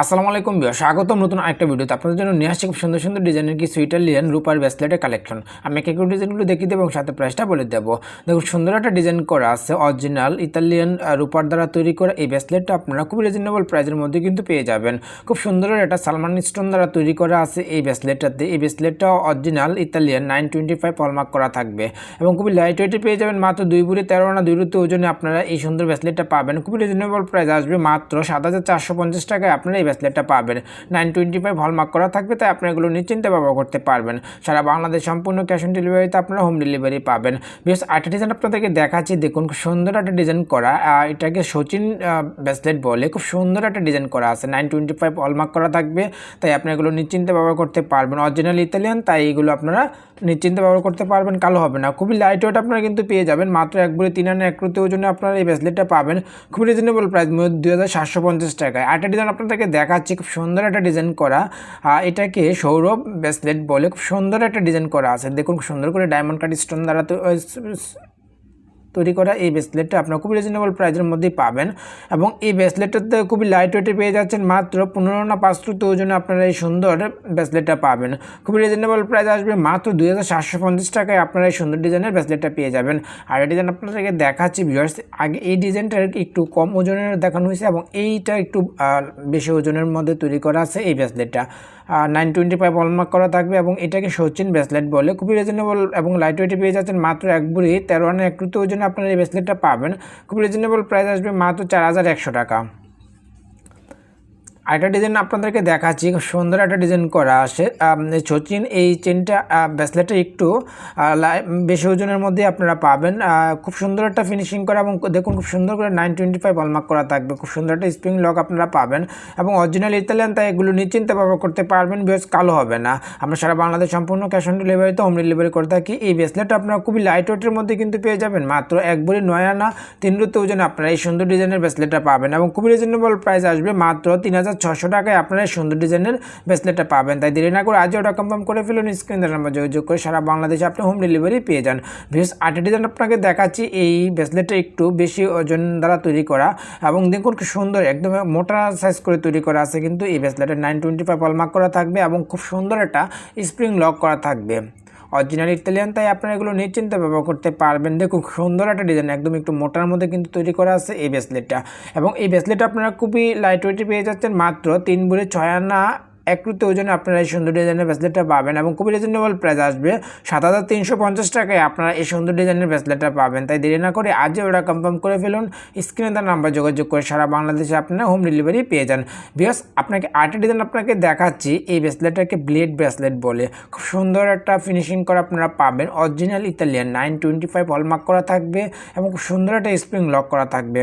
আসসালামু আলাইকুম বিয়া স্বাগতম নতুন আরেকটা ভিডিওতে। আপনাদের জন্য নিয়ে আসছি খুব সুন্দর সুন্দর ডিজাইনের কিছু ইটালিয়ান রূপার ব্রেসলেটের কালেকশন আমি এক এক ডিজাইনগুলো দেখিয়ে দেবো এবং সাথে প্রাইসটা বলে দেবো। দেখুন, সুন্দর একটা ডিজাইন করা আছে অরিজিনাল ইতালিয়ান রূপার দ্বারা তৈরি করা। এই ব্রেসলেটটা আপনারা খুব রিজনেবল প্রাইসের মধ্যে কিন্তু পেয়ে যাবেন। খুব সুন্দর একটা সালমান স্টোন দ্বারা তৈরি করা আছে এই ব্রেসলেটটাতে এই ব্রেসলেটটা original Italian nine twenty five hallmark করা থাকবে এবং খুবই লাইট ওয়েটে পেয়ে যাবেন। মাত্র দুই বুড়ি তেরো না দুই রুতে ওজনে আপনারা এই সুন্দর ব্রেসলেটটা পাবেন। খুবই রিজনেবল প্রাইস আসবে মাত্র সাত হাজার চারশো পঞ্চাশ টাকায়। আপনারা এই ব্রেসলেটটা পাবেন। নাইন টোয়েন্টি ফাইভ হলমার্ক করা থাকবে, তাই আপনারা এগুলো নিশ্চিন্তে ব্যবহার করতে পারবেন। সারা বাংলাদেশ সম্পূর্ণ ক্যাশ অন ডেলিভারিতে আপনারা হোম ডেলিভারি পাবেন। বেশ আরেকটা ডিজাইন আপনাদেরকে দেখাচ্ছি, দেখুন খুব সুন্দর একটা ডিজাইন করা এটাকে সচিন ব্রেসলেট বলে, খুব সুন্দর একটা ডিজাইন করা আছে। নাইন টোয়েন্টি ফাইভ হলমার্ক করা থাকবে, তাই আপনি এগুলো নিশ্চিন্তে ব্যবহার করতে পারবেন। অরিজিনাল ইতালিয়ান তাই এগুলো আপনারা নিশ্চিন্তে ব্যবহার করতে পারবেন, কালো হবে না। খুবই লাইট ওয়েট আপনারা কিন্তু পেয়ে যাবেন, মাত্র এক বুড়ি তিন আনা এক ওজনে আপনারা এই ব্রেসলেটটা পাবেন। খুবই রিজনেবল প্রাইস দুই হাজার সাতশো পঞ্চাশ টাকায়। আরেকটা ডিজাইন আপনাদেরকে দেখাচ্ছি খুব সুন্দর একটা ডিজাইন করা। এটাকে সৌরভ ব্রেসলেট বলে খুব সুন্দর একটা ডিজাইন করা আছে। দেখুন সুন্দর করে ডায়মন্ড কাট স্টোন দ্বারা তৈরি করা এই ব্রেসলেটটা আপনারা খুবই রিজনেবল প্রাইসের মধ্যেই পাবেন। এবং এই ব্রেসলেটটাতে খুবই লাইট ওয়েটে পেয়ে যাচ্ছেন মাত্র পনেরো না পাঁচ রুতে ওজনে আপনারা এই সুন্দর ব্রেসলেটটা পাবেন। খুবই রিজনেবল প্রাইস আসবে মাত্র দুই হাজার সাতশো পঞ্চাশ টাকায় আপনারা এই সুন্দর ডিজাইনের ব্রেসলেটটা পেয়ে যাবেন। আর এই ডিজাইন আপনাদেরকে দেখাচ্ছি ভিউয়ার্স আগে এই ডিজাইনটা একটু কম ওজনের দেখানো হয়েছে এবং এইটা একটু বেশি ওজনের মধ্যে তৈরি করা আছে এই ব্রেসলেটটা নাইন টোয়েন্টি ফাইভ হলমার্ক করা থাকবে এবং এটাকে সচিন ব্রেসলেট বলে। খুবই রিজনেবল এবং লাইট ওয়েটে পেয়ে যাচ্ছেন মাত্র এক বুড়ি তেরো আনা এক রুতে ওজনে আপনারা এই ব্রেসলেটটা পাবেন। খুব রিজনেবল প্রাইস আসবে মাত্র চার হাজার একশো টাকা। আরেকটা ডিজাইন আপনাদেরকে দেখাচ্ছি সুন্দর একটা ডিজাইন করা আছে। সচিন, এই চেনটা ব্রেসলেটটা একটু বেশি ওজনের মধ্যে আপনারা পাবেন। খুব সুন্দর একটা ফিনিশিং করা এবং দেখুন খুব সুন্দর করে নাইন টোয়েন্টি ফাইভ হলমার্ক করা থাকবে। খুব সুন্দর একটা স্প্রিং লক আপনারা পাবেন এবং অরিজিনাল ইতালিয়ান তাই এগুলো নিশ্চিন্তে ব্যবহার করতে পারবেন বেশ কালো হবে না। আমরা সারা বাংলাদেশ সম্পূর্ণ ক্যাশ অন ডেলিভারিতে হোম ডেলিভারি করে থাকি। এই ব্রেসলেটটা আপনারা খুবই লাইট ওয়েটের মধ্যে কিন্তু পেয়ে যাবেন। মাত্র এক বড়ি নয় আনা, তিন রুতে ওজনে আপনারা এই সুন্দর ডিজাইনের ব্রেসলেটটা পাবেন এবং খুবই রিজনেবল প্রাইস আসবে। মাত্র তিন হাজার ছশো টাকায় আপনারা সুন্দর ডিজাইনের ব্রেসলেটটা পাবেন। তাই দেরি না করে আজও ওটা কনফার্ম করে ফেলুন স্ক্রিনের নাম্বার যোগাযোগ করে সারা বাংলাদেশে আপনি হোম ডেলিভারি পেয়ে যান। বিশেষ আটটা ডিজাইন আপনাকে দেখাচ্ছি, এই ব্রেসলেটটা একটু বেশি ওজন দ্বারা তৈরি করা এবং দেখুন কি সুন্দর, একদম মোটা সাইজ করে তৈরি করা আছে, কিন্তু এই ব্রেসলেটের নাইন টোয়েন্টি ফাইভ করা থাকবে এবং খুব সুন্দর একটা স্প্রিং লক করা থাকবে। অরিজিনাল ইটালিয়ান তাই আপনারা এগুলো নিশ্চিন্তে ব্যবহার করতে পারবেন। দেখুন, খুব সুন্দর একটা ডিজাইন, একদম একটু মোটার মধ্যে কিন্তু তৈরি করা আছে এই ব্রেসলেটটা এবং এই ব্রেসলেটটা আপনারা খুবই লাইট ওয়েটে পেয়ে যাচ্ছেন, মাত্র তিন বুড়ে ছয় আনা একটুতে ওজনে আপনারা এই সুন্দর ডিজাইনের ব্রেসলেটটা পাবেন এবং খুবই রিজনেবল প্রাইস আসবে। সাত হাজার তিনশো পঞ্চাশ টাকায় আপনারা এই সুন্দর ডিজাইনের ব্রেসলেটটা পাবেন। তাই দেরি না করে আজই ওরা কনফার্ম করে ফেলুন। স্ক্রিনে তার নাম্বার যোগাযোগ করে সারা বাংলাদেশে আপনারা হোম ডেলিভারি পেয়ে যান। বিকজ আপনাকে আরেকটা ডিজাইন আপনাকে দেখাচ্ছি। এই ব্রেসলেটটাকে ব্লেড ব্রেসলেট বলে। খুব সুন্দর একটা ফিনিশিং করা আপনারা পাবেন। Original Italian nine twenty five hallmark করা থাকবে এবং খুব সুন্দর একটা স্প্রিং লক করা থাকবে।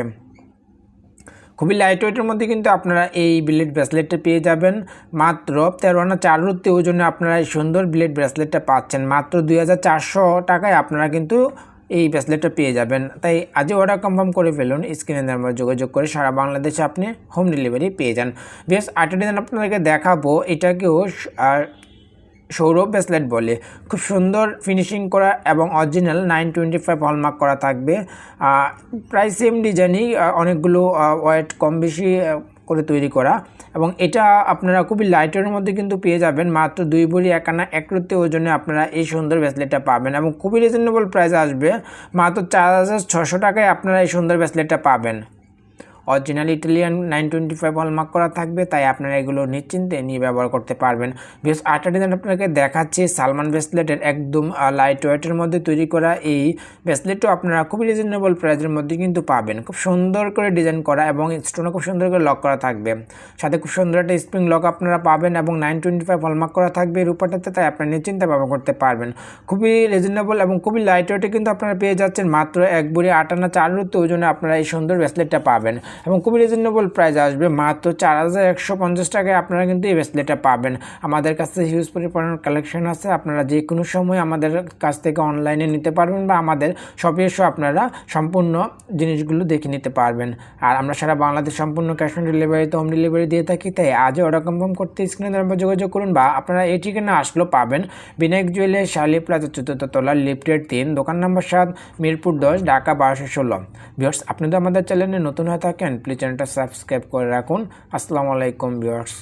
খুবই লাইট ওয়েটের মধ্যে কিন্তু আপনারা এই ব্লেড ব্রেসলেটটা পেয়ে যাবেন। মাত্র তেরো আনা চার রুত্তি ওজনে আপনারা এই সুন্দর ব্লেড ব্রেসলেটটা পাচ্ছেন। মাত্র দুই হাজার চারশো টাকায় আপনারা কিন্তু এই ব্রেসলেটটা পেয়ে যাবেন। তাই আজই অর্ডার কনফার্ম করে ফেলুন। স্ক্রিনে নাম্বার যোগাযোগ করে সারা বাংলাদেশে আপনি হোম ডেলিভারি পেয়ে যান। বেশ আরেকটা ডিজাইন আপনাদেরকে দেখাবো। এটাকেও আর সৌরভ ব্রেসলেট বলে। খুব সুন্দর ফিনিশিং করা এবং original nine twenty five hallmark করা থাকবে। প্রায় সেম ডিজাইনই অনেকগুলো ওয়েট কম বেশি করে তৈরি করা। এবং এটা আপনারা খুবই লাইটের মধ্যে কিন্তু পেয়ে যাবেন। মাত্র দুই বড়ি একানা এক রুতে ওজনে আপনারা এই সুন্দর ব্রেসলেটটা পাবেন এবং খুবই রিজনেবল প্রাইস আসবে। মাত্র চার হাজার ছশো টাকায় আপনারা এই সুন্দর ব্রেসলেটটা পাবেন। Original Italian nine twenty five hallmark করা থাকবে, তাই আপনারা এগুলো নিশ্চিন্তে নিয়ে ব্যবহার করতে পারবেন। বেশ আটটা ডিজাইন আপনাকে দেখাচ্ছি, সালমান ব্রেসলেটের একদম লাইট ওয়েটের মধ্যে তৈরি করা এই ব্রেসলেটও আপনারা খুবই রিজনেবল প্রাইসের মধ্যে কিন্তু পাবেন। খুব সুন্দর করে ডিজাইন করা এবং স্টোনও খুব সুন্দর করে লক করা থাকবে। সাথে খুব সুন্দর একটা স্প্রিং লক আপনারা পাবেন এবং নাইন টোয়েন্টি ফাইভ হলমার্ক করা থাকবে রূপাটাতে, তাই আপনারা নিশ্চিন্তে ব্যবহার করতে পারবেন। খুবই রিজনেবল এবং খুবই লাইট ওয়েটে কিন্তু আপনারা পেয়ে যাচ্ছেন, মাত্র এক বুড়ি আটানা চার রুতে ওজনে আপনারা এই সুন্দর ব্রেসলেটটা পাবেন। এবং খুবই রিজনেবল প্রাইস আসবে। মাত্র চার হাজার একশো পঞ্চাশ টাকায় আপনারা কিন্তু এই ব্রেসলেটটা পাবেন। আমাদের কাছে হিউজ পরিমাণ কালেকশন আছে। আপনারা যে কোনো সময় আমাদের কাছ থেকে অনলাইনে নিতে পারবেন বা আমাদের শপে এসেও আপনারা সম্পূর্ণ জিনিসগুলো দেখে নিতে পারবেন। আর আমরা সারা বাংলাদেশ সম্পূর্ণ ক্যাশ অন ডেলিভারিতে হোম ডেলিভারি দিয়ে থাকি, তাই আজও অর্ডার কনফার্ম করতে স্ক্রিনে নাম্বার যোগাযোগ করুন বা আপনারা এই ঠিকানা আসলেও পাবেন। বিনায়ক জুয়েলার্স শালি প্লাজা চতুর্থ তলা লিফটের তিন, দোকান নম্বর সাত, মিরপুর দশ, ঢাকা বারোশো ষোলো। ভিওর্স আপনি তো আমাদের চ্যানেলে নতুন হয়ে থাকেন প্লিজ চ্যানেলটা সাবস্ক্রাইব করে রাখুন। আসসালামু আলাইকুম ভিউয়ার্স।